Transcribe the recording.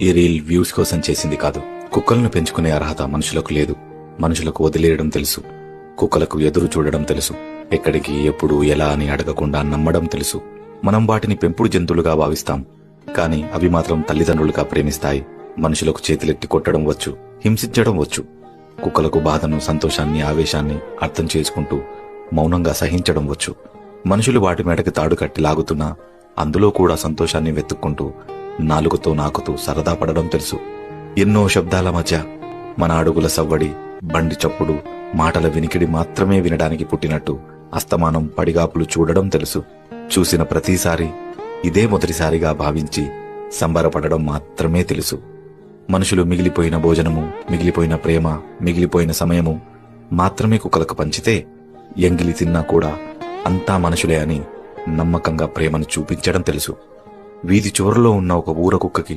ఈ reel views కోసం చేసింది కాదు. కుక్కలను పెంచుకునే అర్హత మనుషులకు లేదు. మనుషులకు వదిలేయడం తెలుసు. కుక్కలకు ఎదురు చూడడం తెలుసు. ఎక్కడికి ఎప్పుడు ఎలా అని అడగకుండా నమ్మడం తెలుసు. మనం వాటిని పెంపుడు జంతువులుగా భావిస్తాం. కానీ అవి మాత్రం తల్లిదండ్రులుగా ప్రేమిస్తాయి. మనుషులకు చేతులెత్తి కొట్టడం వచ్చు హింసించడం వచ్చు. కుక్కలకు బాధను సంతోషాన్ని ఆవేశాన్ని అర్థం చేసుకుంటూ మౌనంగా సహించడం వచ్చు. మనుషులు వాటి మెడకి తాడు కట్టి లాగుతున్నా అందులో కూడా సంతోషాన్ని వెతుక్కుంటూ నాలుగుతో నాకుతూ సరదా పడడం తెలుసు. ఎన్నో శబ్దాల మధ్య మన అడుగుల సవ్వడి బండి చప్పుడు మాటల వినికిడి మాత్రమే వినడానికి పుట్టినట్టు అస్తమానం పడిగాపులు చూడడం తెలుసు. చూసిన ప్రతిసారి ఇదే మొదటిసారిగా భావించి సంబరపడడం మాత్రమే తెలుసు. మనుషులు మిగిలిపోయిన భోజనము మిగిలిపోయిన ప్రేమ మిగిలిపోయిన సమయము మాత్రమే కుక్కలకు పంచితే ఎంగిలి తిన్నా కూడా అంతా మనుషులే అని నమ్మకంగా ప్రేమను చూపించడం తెలుసు. వీధి చివరలో ఉన్న ఒక ఊర కుక్కకి